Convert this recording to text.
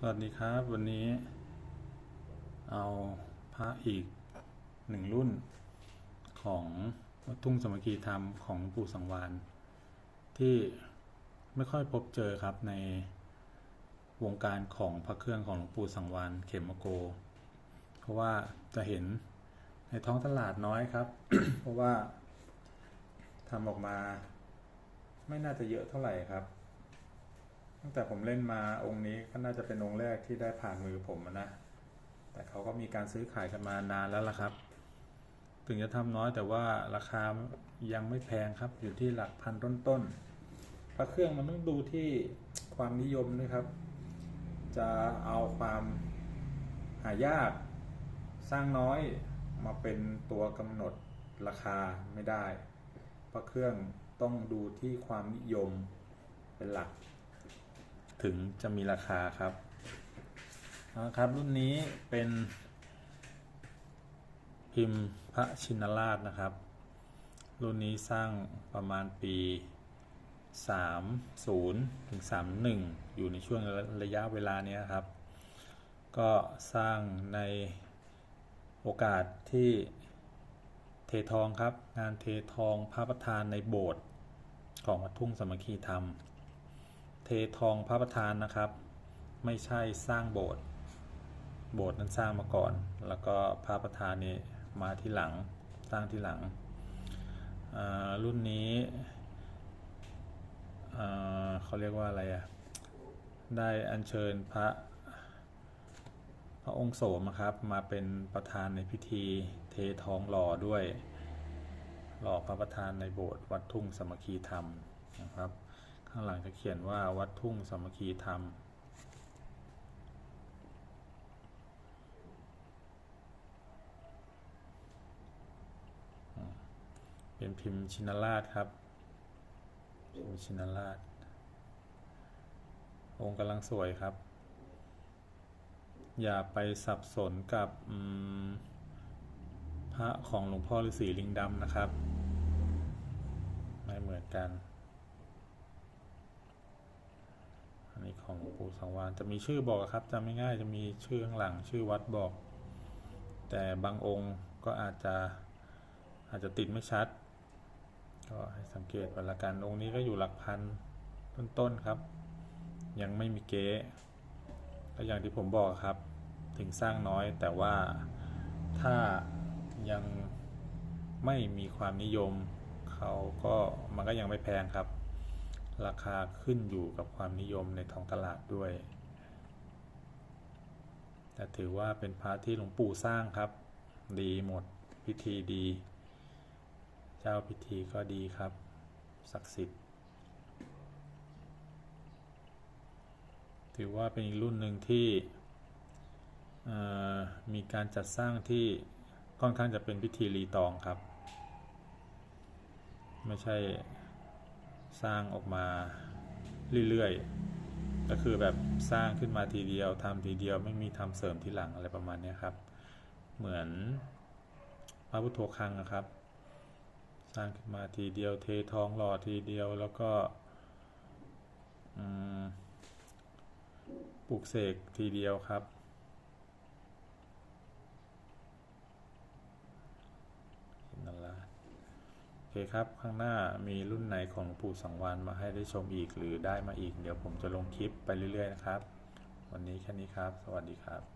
สวัสดีครับ วันนี้เอาพระอีกหนึ่งรุ่นของวัดทุ่งสมัคคีธรรมของหลวงปู่สังวานที่ไม่ค่อยพบเจอครับในวงการของพระเครื่องของหลวงปู่สังวานเขมโก เพราะว่าจะเห็นในท้องตลาดน้อยครับ เพราะว่าทำออกมา ไม่น่าจะเยอะเท่าไหร่ครับ ตั้งแต่ผมเล่นมาองค์นี้ก็น่าจะเป็นองค์แรกที่ได้ผ่านมือผมนะ แต่เขาก็มีการซื้อขายกันมานานแล้วล่ะครับ ถึงจะทำน้อยแต่ว่าราคายังไม่แพงครับ อยู่ที่หลักพันต้นๆพระเครื่องมันต้องดูที่ความนิยมด้วยครับ จะเอาความหายากสร้างน้อยมาเป็นตัวกำหนดราคาไม่ได้พระเครื่องต้องดูที่ความนิยมเป็นหลัก ถึงจะมีราคาครับนะครับรุ่นนี้เป็นพิมพ์พระชินราชนะครับ รุ่นนี้สร้างประมาณปี 30ถึง31 อยู่ในช่วงระยะเวลานี้ครับ ก็สร้างในโอกาสที่เททองครับ งานเททองพระประธานในโบสถ์ของวัดทุ่งสมัคคีธรรม เททองพระประธานนะครับ ไม่ใช่สร้างโบสถ์โบสถ์นั้นสร้างมาก่อน แล้วก็พระประธานนี่มาที่หลังสร้างที่หลัง รุ่นนี้เขาเรียกว่าอะไรอะได้อัญเชิญพระพระองค์โสมครับ มาเป็นประธานในพิธีเททองหล่อด้วยหล่อพระประธานในโบสถ์วัดทุ่งสมคีธรรมนะครับ ข้างหลังจะเขียนว่าวัดทุ่งสามัคคีธรรม เป็นพิมพ์ชินราชครับ พิมพ์ชินราช องค์กำลังสวยครับ อย่าไปสับสนกับพระของหลวงพ่อฤาษีลิงดำนะครับ ไม่เหมือนกัน อั นนี้ของปู่สังวานจะมีชื่อบอกครับจำไม่ง่ายจะมีชื่อข้างหลังชื่อวัดบอก แต่บางองค์ก็อาจจะอาจจะติดไม่ชัด ก็ให้สังเกตไว้ละกันองค์นี้ก็อยู่หลักพันต้นๆครับ ยังไม่มีเก๊ก็อย่างที่ผมบอกครับ ถึงสร้างน้อยแต่ว่าถ้ายังไม่มีความนิยมเขาก็มันก็ยังไม่แพงครับ ราคาขึ้นอยู่กับความนิยมในท้องตลาดด้วย แต่ถือว่าเป็นพระที่หลวงปู่สร้างครับ ดีหมดพิธีดี เจ้าพิธีก็ดีครับ ศักดิ์สิทธิ์ ถือว่าเป็นอีกรุ่นหนึ่งที่มีการจัดสร้างที่ค่อนข้างจะเป็นพิธีรีตองครับ ไม่ใช่ สร้างออกมาเรื่อยๆ ก็คือแบบสร้างขึ้นมาทีเดียวทำทีเดียวไม่มีทำเสริมทีหลังอะไรประมาณนี้ครับ เหมือนพระพุทโธคังนะครับ สร้างขึ้นมาทีเดียวเททองหล่อทีเดียวแล้วก็ปลูกเสกทีเดียวครับ นั่นละโอ เคครับข้างหน้ามีรุ่นไหนของหลวงปู่สังวานมาให้ได้ชมอีกหรือได้มาอีก เดี๋ยวผมจะลงคลิปไปเรื่อยๆนะครับ วันนี้แค่นี้ครับ สวัสดีครับ